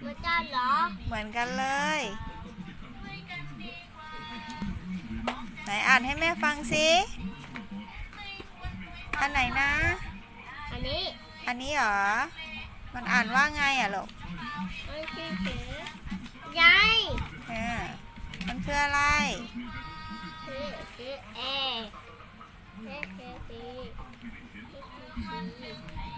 เหมือนกันเหรอ เหมือนกันเลย ไหนอ่านให้แม่ฟังสิอันไหนนะ อันนี้ อันนี้เหรอ มันอ่านว่าไงอะลูกมันคือเสือยายเออมันคืออะไร คือคือเอคือคือซีคือคือซีคือ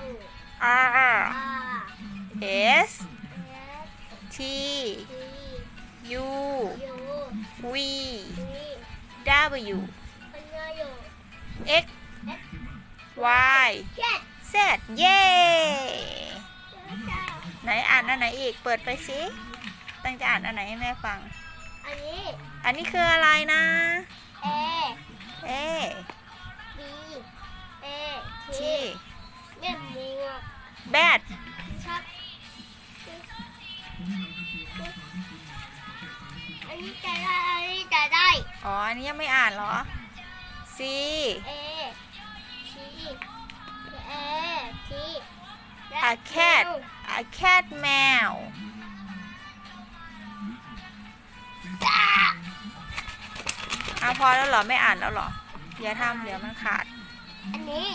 R อาร์ S เอส T ที U ยู V วี W มันเงยอยู่ X Y เจ็ด Z เย้ไหนอ่านอันไหนอีกเปิดไปสิตั้งจะอ่านอันไหนให้แม่ฟัง อันนี้ อันนี้คืออะไรนะเอ A Bat ชักอันนี้จะได้อันนี้จะได้อ๋อ อันนี้ยังไม่อ่านเหรอ C เอทีเอที A cat A cat แมวอะพอแล้วเหรอ ไม่อ่านแล้วเหรอ อย่าทำเดี๋ยวมันขาด อันนี้